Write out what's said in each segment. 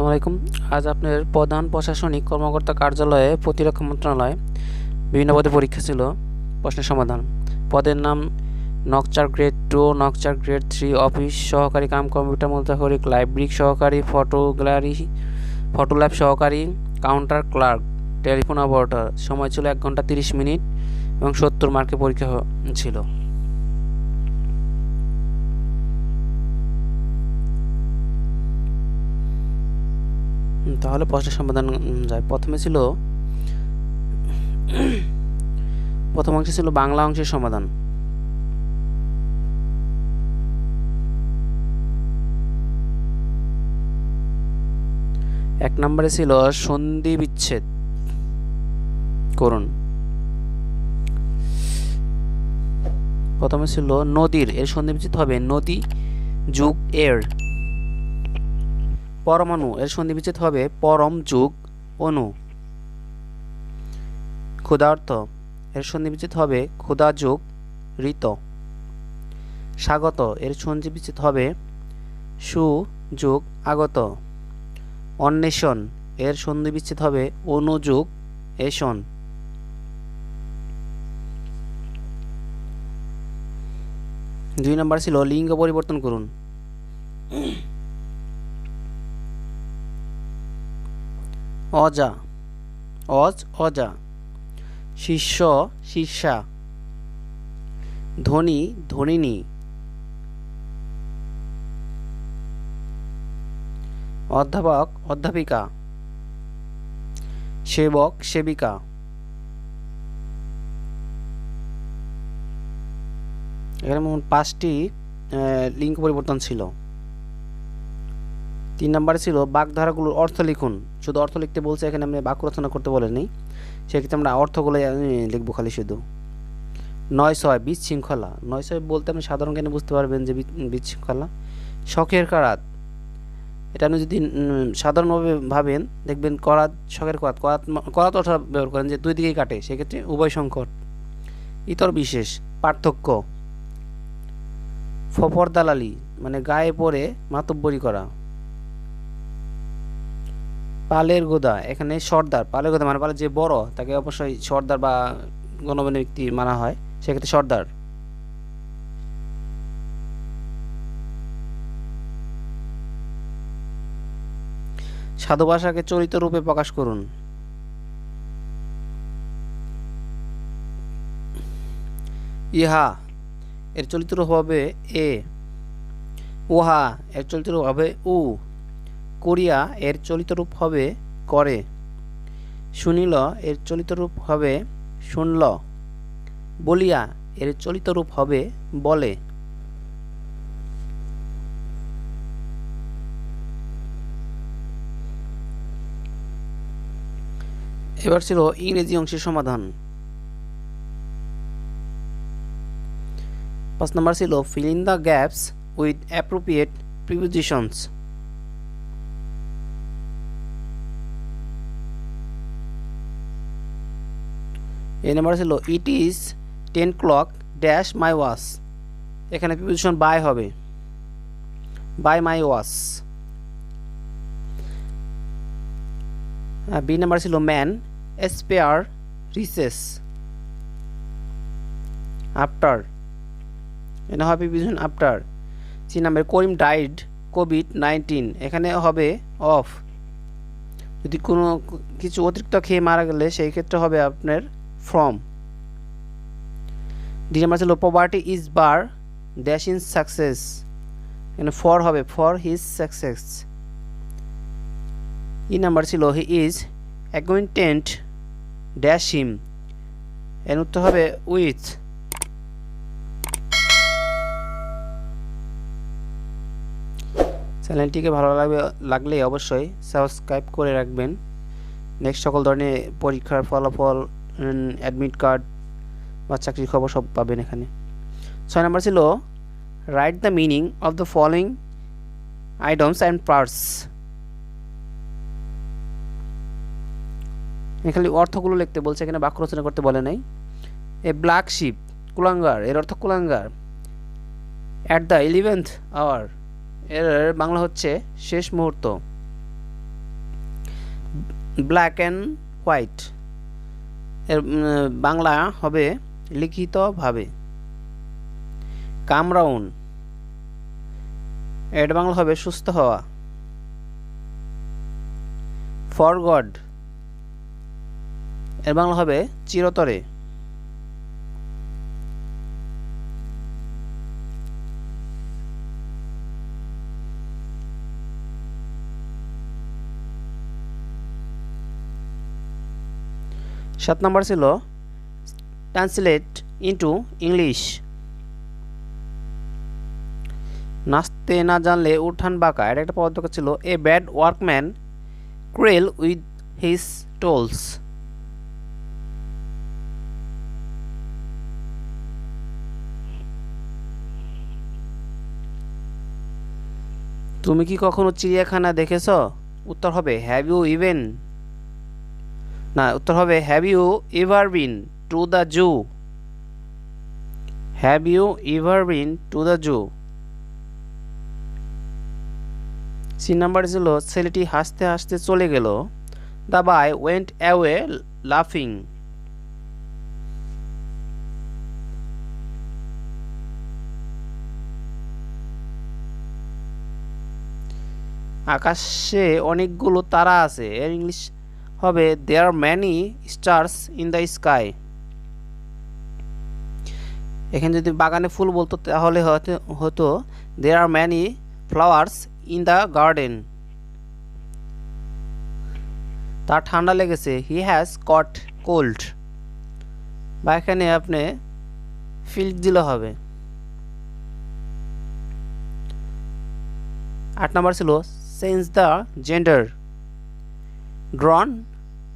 আসসালামু আলাইকুম। আজ আপনার প্রধান প্রশাসনিক কর্মকর্তা কার্যালয়ে প্রতিরক্ষা মন্ত্রণালয় বিভিন্ন পদে পরীক্ষা ছিল। প্রশ্নের সমাধান। পদের নাম নকচার গ্রেড টু, নকচার গ্রেড থ্রি অফিস সহকারী কাম কম্পিউটার মুদ্রাকরিক লাইব্রেরি সহকারী ফটো গ্যালারি ফটো ল্যাব সহকারী, কাউন্টার ক্লার্ক, টেলিফোন অপারেটর। সময় ছিল এক ঘণ্টা তিরিশ মিনিট এবং সত্তর মার্কে পরীক্ষা ছিল। তাহলে প্রশ্নের সমাধান যায়। প্রথমে ছিল, প্রথম অংশে ছিল বাংলা অংশের সমাধান। এক নম্বরে ছিল সন্ধি বিচ্ছেদ। করুন। প্রথমে ছিল নদীর, এর সন্ধি বিচ্ছেদ হবে নদী, যুগ, এর। পরমাণু, এর সন্ধি বিচ্ছেদ হবে পরম যুগ অণু ক্ষুধার্ত, এর সন্ধি বিচ্ছেদ হবে ক্ষুধা যুগ ঋত। স্বাগত, এর সন্ধি বিচ্ছেদ হবে সু যুগ আগত। অন্বেষণ, এর সন্ধি বিচ্ছেদ হবে অনুযুগ এষণ। দুই নম্বর ছিল লিঙ্গ পরিবর্তন করুন। অজা, অজ, অজা, শিষ্য, শিষ্যা, ধনী ধনিনী অধ্যাপক, অধ্যাপিকা, সেবক, সেবিকা, এখানে পাঁচটি লিঙ্গ পরিবর্তন ছিল। তিন নম্বরে ছিল বাগধারাগুলোর অর্থ লিখুন। শুধু অর্থ লিখতে বলছে, এখানে আমি বাক্য রচনা করতে বলেনি। সেক্ষেত্রে আমরা অর্থগুলো লিখব খালি শুধু। নয় ছয় বিশৃঙ্খলা। নয় ছয় বলতে আপনি সাধারণ জ্ঞানে বুঝতে পারবেন যে বিশৃঙ্খলা। শখের কারাত। এটা আপনি যদি সাধারণভাবে ভাবেন, দেখবেন করাত, শখের করাত করাত করাত অর্থ ব্যবহার করেন যে দুই দিকেই কাটে, সেক্ষেত্রে উভয় সংকট। ইতর বিশেষ, পার্থক্য। ফফর দালালি মানে গায়ে পরে মাতব্বরি করা। পালের গোদা, এখানে সর্দার, পালের গোদা মানে পালের যে বড়, তাকে অবশ্যই সর্দার বা গণমান্য ব্যক্তি মানা হয়, সেক্ষেত্রে সর্দার। সাধু ভাষাকে চরিত রূপে প্রকাশ করুন। ইহা, এর চলিত রূপ হবে এ। উহা, এর চলিত রূপ হবে উ। করিয়া এর চলিত রূপ হবে করে। শুনিল, এর চলিত রূপ হবে শুনল। বলিয়া, এর চলিত রূপ হবে বলে। এবার ছিল ইংরেজি অংশের সমাধান। পাঁচ নম্বর ছিল, fill in the gaps with appropriate prepositions. এই নাম্বার ছিল it is ten clock dash my watch এখানে প্রিপোজিশন বাই হবে। By my watch B number ছিল ম্যান স্পেয়ার রিসেস আফটার এটা হবে preposition after C number Karim died COVID nineteen এখানে হবে of যদি কোনো কিছু অতিরিক্ত খেয়ে মারা গেলে, সেই ক্ষেত্রে হবে আপনার ফ্রম ডি নাম্বার ছিল poverty is bar dash in success এখানে ফর হবে for his success E number ছিল হি ইজ অ্যাকোয়েন্টেন্ট ড্যাশ হিম এর উত্তর হবে উইথ চ্যানেলটিকে ভালো লাগবে, লাগলে অবশ্যই সাবস্ক্রাইব করে রাখবেন। নেক্সট সকল ধরনের পরীক্ষার ফলাফল অ্যাডমিট কার্ড বা চাকরির খবর সব পাবেন এখানে। ছয় নম্বর ছিল write the meaning of the following items and parts এখানে অর্থগুলো লিখতে বলছে, এখানে বাক্য রচনা করতে বলে নাই। এ ব্ল্যাক শিপ কুলাঙ্গার, এর অর্থ কুলাঙ্গার। অ্যাট দ্য ইলেভেন্থ আওয়ার এর বাংলা হচ্ছে শেষ মুহূর্ত। ব্ল্যাক অ্যান্ড হোয়াইট এর বাংলা হবে লিখিতভাবে। কামরাউন। এর বাংলা হবে সুস্থ হওয়া। ফরগড। এর বাংলা হবে চিরতরে। সাত নম্বর ছিল ট্রান্সলেট ইনটু ইংলিশ নাচতে না জানলে উঠান বাঁকা। এটা একটা পদ্মক ছিল a bad workman quarrels with his tools তুমি কি কখনো চিড়িয়াখানা দেখেছ? উত্তর হবে হ্যাভ ইউ ইভেন না, উত্তর হবে have you ever been to the zoo have you ever been to the zoo C number ছিল ছেলেটি হাসতে হাসতে চলে গেল। দ্য বাই ওয়েন্ট অ্যাওয়ে লাফিং আকাশে অনেকগুলো তারা আছে। এর ইংলিশ হবে there many stars in the sky এখানে যদি বাগানে ফুল বলতো, তাহলে হতো there are many flowers in the garden তার ঠান্ডা লেগেছে হি হ্যাজ কট কোল্ড বা এখানে আপনি ফিল্ড দিলে হবে। আট নম্বর ছিল change the gender drone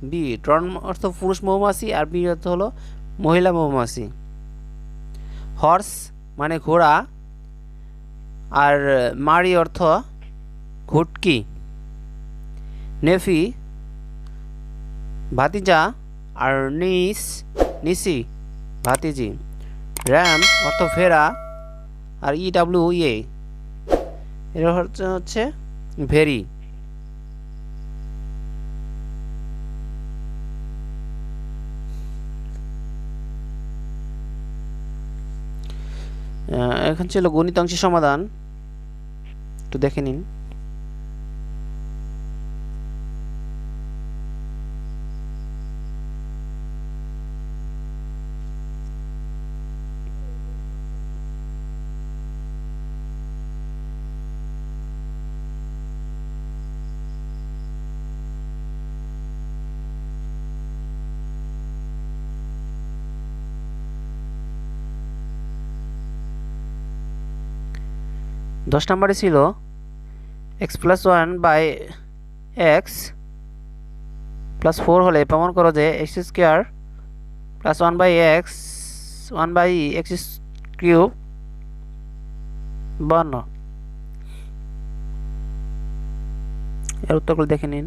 bee, drone অর্থ পুরুষ মৌমাছি আর বি অর্থ হলো মহিলা মৌমাছি। হর্স মানে ঘোড়া আর মারি অর্থ ঘুটকি। নেফি, ভাতিজা আর নিস, নিসি, ভাতিজি। র্যাম অর্থ ফেরা আর ই ডাব্লিউ ইয়ে এর হচ্ছে হচ্ছে ভেরি এখন ছিল গণিতাংশের সমাধান। তো দেখে নিন। দশ নম্বরে ছিল X plus one by X plus four হলে প্রমাণ করো যে X square plus one by X one by X cube বান্ন এর উত্তরগুলো দেখে নিন।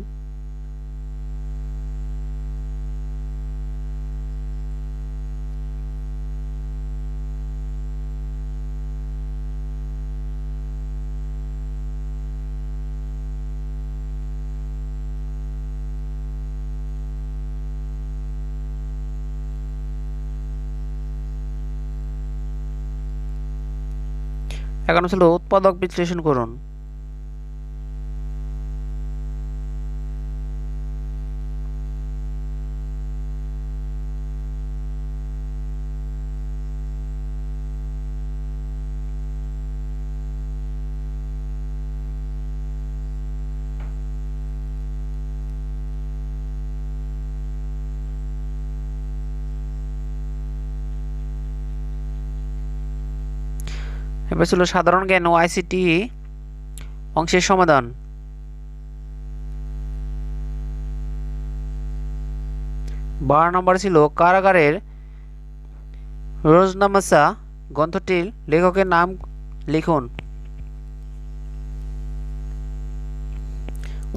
এখন ছিল উৎপাদক বিশ্লেষণ করুন। এবার ছিল সাধারণ জ্ঞান ও আইসিটি অংশের সমাধান। বারো নম্বর ছিল কারাগারের রোজনামাসা গ্রন্থটির লেখকের নাম লিখুন।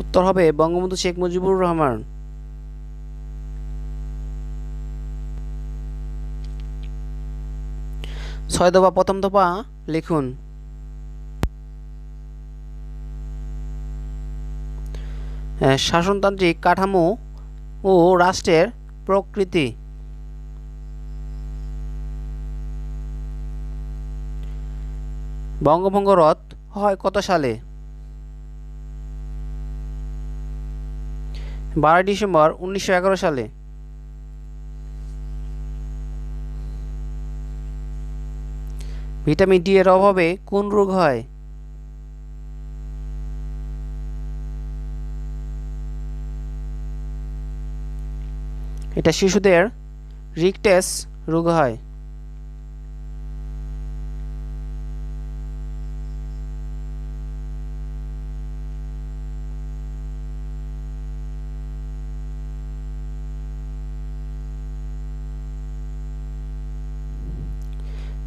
উত্তর হবে বঙ্গবন্ধু শেখ মুজিবুর রহমান। ছয় দফা প্রথম দফা লিখুন। আহ, শাসনতান্ত্রিক কাঠামো ও রাষ্ট্রের প্রকৃতি। বঙ্গভঙ্গ রদ হয় কত সালে? বারোই ডিসেম্বর উনিশশো এগারো সালে। ভিটামিন ডি এর অভাবে কোন রোগ হয়? এটা শিশুদের রিকটেস রোগ হয়।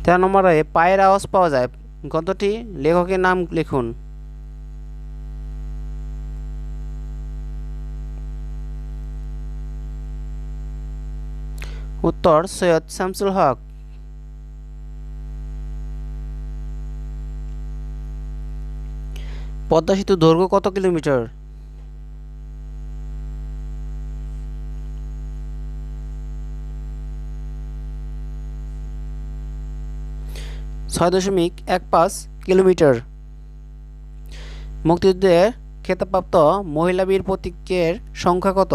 তেরো নম্বরে, পায়ের আওয়াজ পাওয়া যায়। গদ্যটি লেখকের নাম লিখুন। উত্তর, সৈয়দ শামসুল হক। পদ্মা সেতু দৈর্ঘ্য কত কিলোমিটার? ছয় দশমিক এক পাঁচ কিলোমিটার। মুক্তিযুদ্ধের খেতাবপ্রাপ্ত মহিলা বীর প্রতীকের সংখ্যা কত?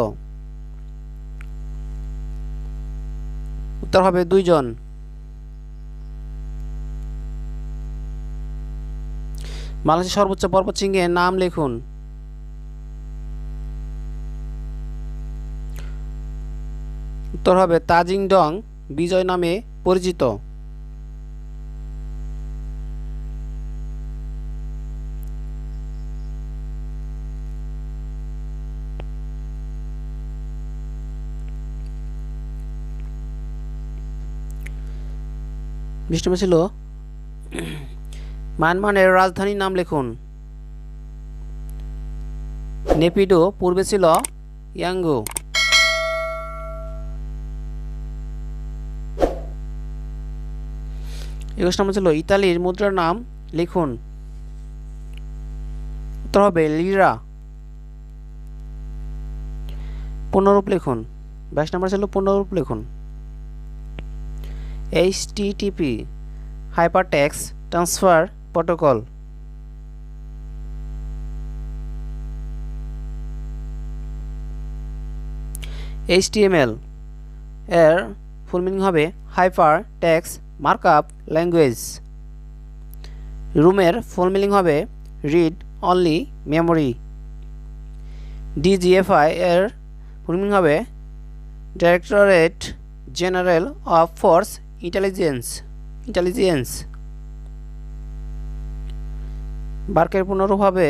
উত্তর হবে দুইজন। বাংলাদেশের সর্বোচ্চ পর্বত শৃঙ্গের নাম লিখুন। উত্তর হবে তাজিং ডং বিজয় নামে পরিচিত। বৃষ্টি ছিল মায়ানমারের রাজধানীর নাম লিখুন। নেপিডো পূর্বে ছিল ইয়াঙ্গো। একুশ নম্বর ছিল ইতালির মুদ্রার নাম লিখুন। উত্তর হবে লিরা। পুনরূপ লিখুন। বাইশ নম্বর ছিল পুনরূপ লিখুন। HTTP hypertext transfer protocol. HTML এর ফুল মিনিং হবে হাইপার টেক্স মার্কআপ ল্যাঙ্গুয়েজ। রুমের ফুল মিনিং হবে রিড অনলি মেমোরি। ডিজিএফআই এর ফুল মিনিং হবে directorate general of force intelligence intelligence বার্কের পুনরুভাবে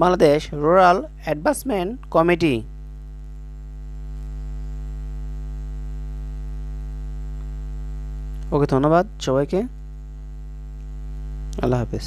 Bangladesh rural advancement committee okay ধন্যবাদ সবাইকে। আল্লাহ হাফেজ।